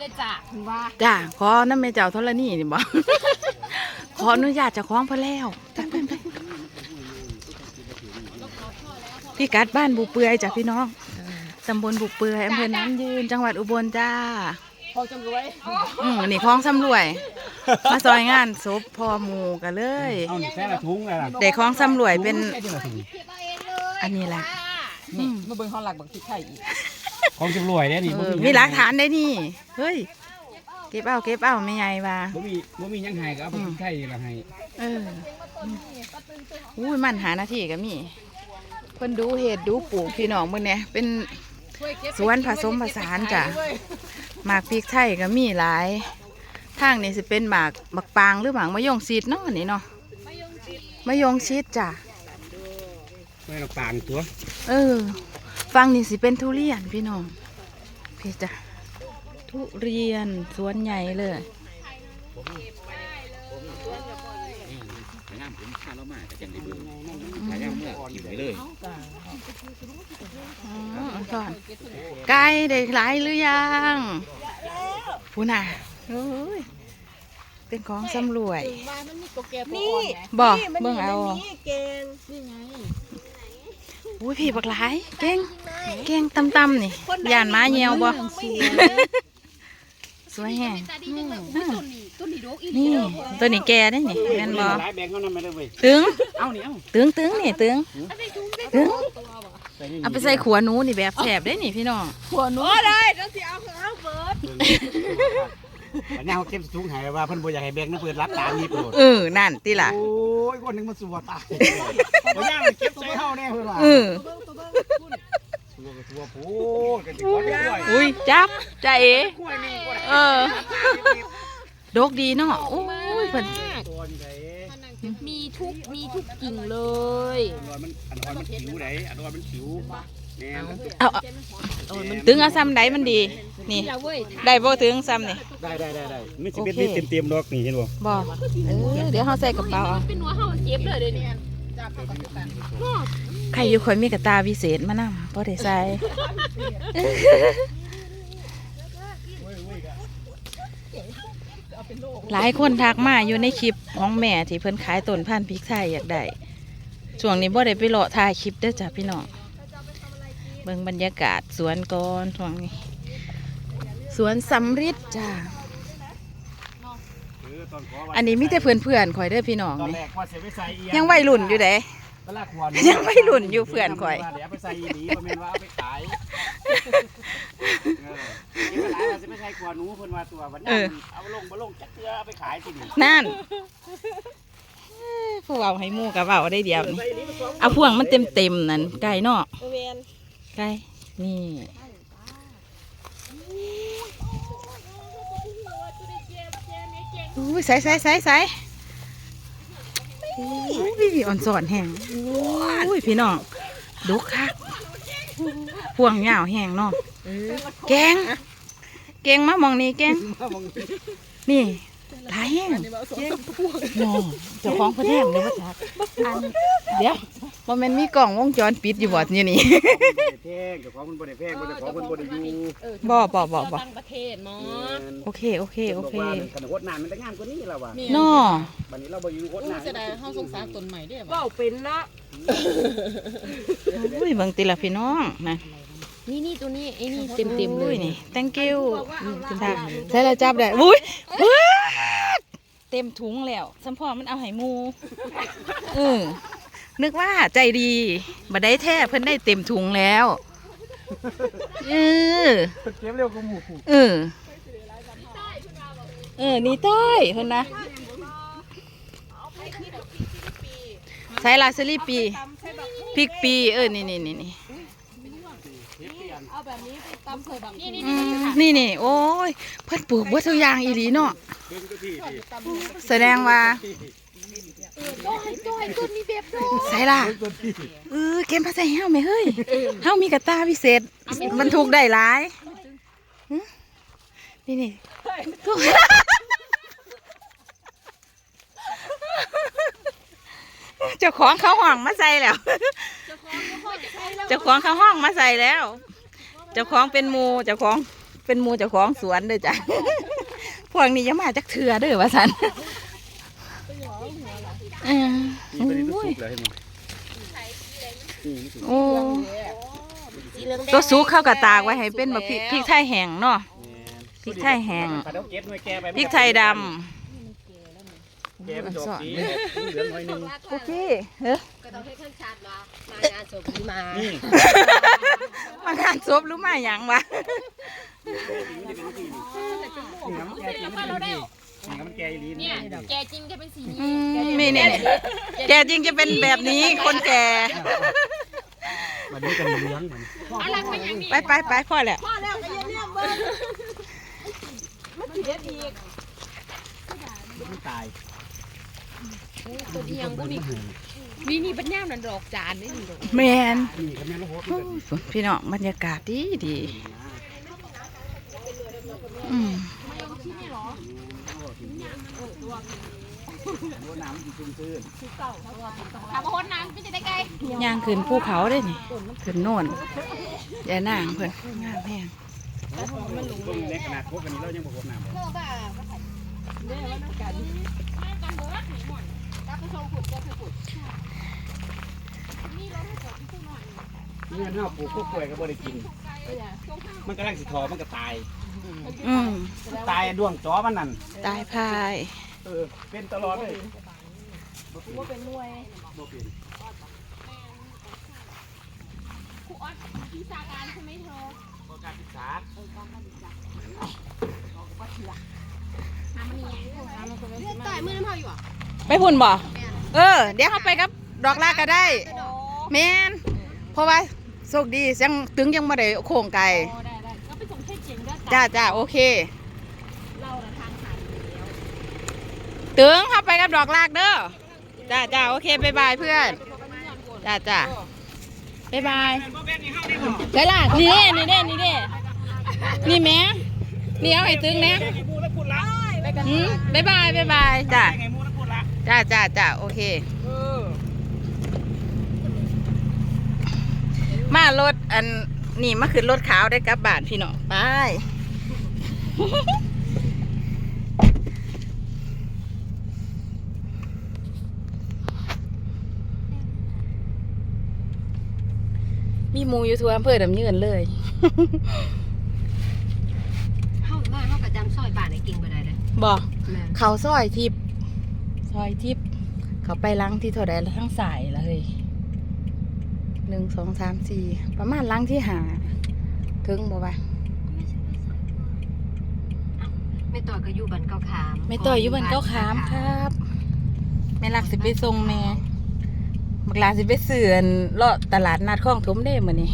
ได้จ้ะคุณว่าจ้าขอน้ำแม่เจ้าธรณีนี่บ่ขออนุญาตเจ้าของเพนแล้วไปไปไปพี่กัดบ้านบุเปื่อยจ้ะพี่น้องตำบลบุเปื่อยอำเภอน้ำยืน จังหวัดอุบลจ้าพอจำรวยอืมนี่คลองสำรวย มาซอยงานศพพ่อหมูกันเลย เอาแค่ละถุงเลยล่ะเด็กคลองสำรวยเป็น แค่เดียวละถุง อันนี้แหละ นี่มาเบิ่งห้องหลักบักที่ไข่อีก ของจำรวยเนี่ยนี่เอบ่อมีหลักฐานได้นี่ เฮ้ย เก็บเอาเก็บเอาไม่ใหญ่ว่า บ่มีบ่มีหยังให้ก็เอาไปกินไข่นี่ละให้เอออุ้ยมันหาหน้าที่ก็มีเพิ่นดูเห็ดดูปลูกพี่น้องเบิ่งเนี่ยเป็นสวนผสมผสานจ้ะหมากพริกไทยก็มีหลาย ทางนี่สิเป็นหมากหมากปางหรือหมากมะยงชิดเนาะนี่เนาะมะยงชิดจ้ะไม่ต้องปางตัว เออ ฟังนี่สิเป็นทุเรียนพี่น้อง พี่จ้ะทุเรียนสวนใหญ่เลยงามผมข้าแล้วมาก็จังได้เบิ่งขายามเมื่ออยู่ไว้เลยอ๋อก่อนไก่ได้หลายหรือยังพูน่ะโอ้ยเป็นของสำรวย นี่บอกเบิ่งเอาเกงนี่ไง อุ้ยพี่บักหลาย เก่งเก่งตำตำๆนี่ย่านม้าเหี่ยวบ่สวยแฮงนี่ตัวนี้แกได้นี่แม่นบ่หลายแบงค์เขานำมาเลยเว้ยตึงเอานี่เอาตึงตึงนี่ตึงตึงใส่นี่เอาไปใส่ขัวหนูนี่แบบแสบได้นี่พี่น้องหัวหนูได้ต้องสิเอาเอาเบิร์ด อันนี้เขาเก็บถุงให้ว่าเพิ่นบ่อยากให้แบงค์นะเพิ่นรับตามนี้โปรดเออนั่นติล่ะโอ้ยคนหนึงมันสัวตายบ่ย่างเก็บใส่เฮาแน่เพิ่นว่าเออสัวก็สัวโพดกันสิขอได้ด้วย อุ้ยจับจ้าเอกล้วยนี่บ่ได้เออดกดีเนาะโอ้ยเพิ่นตัวนี่ไดมีทุกมีทุกกิ่งเลย อันว่ามันอันว่ามันผิวไดอันว่ามันผิว เอาเอาตึงเอาซ้ำใดมันดี นี่ ได้บ่ถึงซ้ำนี่ ได้ได้ได้ได้ไม่สิเป็นโอเค นี่เต็มๆดอกนี่เห็นบ่บ่เออเดี๋ยวเฮาใส่กระเป๋าเอาเป็นหัวเห่าเจ็บเลยเดี๋ยวนี้ใครอยู่คอยมีกระตาวิเศษมานำบ่ได้ใส่ หลายคนทักมาอยู่ในคลิปของแม่ที่เพิ่นขายต้นพันธุ์พริกไทยอยากได้ช่วงนี้บ่ได้ไปเลาะถ่ายคลิปเด้อจ้ะพี่น้อง เบิ่งบรรยากาศสวนก่อนช่วงนี้สวนสำริดจ้าเออตอนขอว่าอันนี้มีแต่เพื่อนๆข่อยเด้อพี่น้องตอนนี่แรกว่าสิไปใส่อีหยังวัยรุ่นอยู่เด้ตอนแรกควรยังวัยรุ่นอยู่เพื่อนข่อยเดี๋ยวเอาไปใส่อีหลีบ่แม่นว่าเอาไปขายเออนี่ว่าหลายว่าสิไปใส่ขวดหนูเพิ่นว่าตัววันเอนี้อเอาลงบ่ลงจักเทื่อเอาไปขายสินี่นั่นเอ้ยผู้เอาให้หมู่กับเอาได้เดียวนี่เอาพวงมันเต็มๆนั่นไก่เนาะ นไก่นี่ อุ้ยใส่ใส่ใส่ใส่อุ้ยพี่อ่อนสอนแห้งอุ้ยพี่น้องดุกคักพวงยาวแห้งเนาะแกง แกงมามองนี่แกง นี่หลายแห้งโน่เจ้าของเพิ่นแห้งเลยว่าจักอันเดี๋ยว บ่แม่นมีกล้องวงจรปิดอยู่บ่อยู่นี่แพงเจ้าของมันบ่ได้แพงบ่ได้ของมันบ่ได้อยู่บ่บ่บ่บ่ ตั้งประเทศเนาะโอเคโอเคโอเคบอกว่าคันโคตรนานมันจะงามกว่านี้แล้วว่ะน้อบัดนี้เราบ่อยู่โคตรนานจะได้ห้องสงสารต้นใหม่ด้วยเว้าเป็นเนาะอุ้ยเบิ่งติละพี่น้องนะนี่นี่ตัวนี้ไอ้นี่เต็มเต็มๆเลอุ้ยยนี่ thank you ค่ะใส่แล้วจับได้อุ้ยว้าดเต็มถุงแล้วสัมพอมันเอาให้หมูเออ นึกว่าใจดีบ่ได้แท้เพิ่นได้เต็มถุงแล้วเออเก็บเร็วกว่าหมู่เออเออนี่ใต้เพิ่นนะใช้ลาซารีปีพริกปี เออ นี่นี่นี่นี่นี่นี่อืมนี่นี่โอ้ย เพิ่นปลูกวัตถุกอย่างอีหลีเนาะแสดงว่า ใส่ล่ะเออเก็บมาใส่เฮาไหมเฮ้ยเฮามีกระตาพิเศษบรรทุกได้หลายนี่นี่เจ้าของเขาห้องมาใส่แล้ว เจ้าของเขาห้องมาใส่แล้ว เจ้าของเป็นมูเจ้าของเป็นมูเจ้าของสวนเด้อจ้ะพวกนี้ยังมาจากเถื่อเด้อว่าสัน ออนี่เป็นตัวโอ้ยสุกเลยให้มึงนี่นี่คือโอ้ตัวสุกเข้ากับตากไว้ให้เป็นแบบพริกพริกไทยแห้งเนาะ พริกไทยแห้งปลาเดี๋ยวเก็บหน่วยแกไปพริกไทยดแกมันดอกสีเหลืองหน่อยหนึงำโอเคเฮ้ยก็ต้องให้ท่านชัดว่ามางานศพนี้มานี่มางานศพหรือมาหยังวะ นี่น้ำแกจริงมันเป็นนี่นี่น้ำแกอีหลีเนี่ยแกจริงจะเป็นสีนี้อืมมีเนี่ยแกจริงจะเป็นแบบนี้คนแก่ มันนี่กันเหลืองเหมือนอะไรเป็นอย่างนี้ไปไปไปพ่อแหละมันตายตัวเดียงพวกนี้นี่นี่เป็นแนวนันดอกจานนี่นี่ดอกแมนนี่กับแม่ลูกโหดโอ้ยพี่น้องบรรยากาศดีดีอืม น้ำมันชุ่มชื้นถามว่าคนนั้นเป็นจะได้ไกลย่างขึ้นภูเขาได้นี่ขึ้นโน่นอย่านางเพิ่นงามแพงเบิ่งในขนาดพวกกันนี้เรายังบ่พบน้ำบ่เมื่อเฮาปลูกพวกกล้วยก็บ่ได้กิน มันกำลังสิทอมันก็ตาย อืมตายดวงจอมันนั่นตายพายเออเป็นตลอดเลยบ่เป็นหน่วยบ่เป็นครูออสวิชาการใช่ไหมเธอบ่การศึกษาต่อยมือน้ำเผาอยู่อะไปพุ่นบ่เออ เดี๋ยวเขาไปกับ ดอกลากก็ได้แมนเพราะว่าโชคดียังถึงยังไม่ได้โค้งไกลได้ได้ก็ไปส่งเช่ นเจงก็จ้าจ้าโอเค เราละทางผ่านอยู่แล้วถึงเขาไปกับดอกลากเด้อจ้าจ้าโอเคบายบายเพื่อนจ้าจ้าบายบายใช่ล่ะนี่เด้นี่เด้นี่เด้นี่แม่นี่เอาให้ตึงนะหืมบายบายบายบายจ้าไงมูนะพูดละจ้าจ้าจ้าโอเคมารถอัน นี่มาขึ้นรถขาวได้กลับบ้านพี่น้องไป มีหมูอยู่ทั่วอำเภอดำเนินเลย เข้ามาเข้ากับจำซอยบ้านไอ้กิ่งไปได้เลยบอกแม่เขาซอยทิพย์ซอยทิพย์เขาไปล้างที่เท่าใดแล้วทั้งสายแล้วเฮ้ย หนึ่งสองสามสี่ประมาณล้างที่หา ถึงบ่วะไม่ต่อยก็อยู่บ้านเก้าขามไม่ต่อยอยู่บ้านเก้าขามครับแม่หลักสิไปส่งแม่บักลาสิไปเสื่อนเลาะตลาดนัดคลองถมเด้มื้อนี้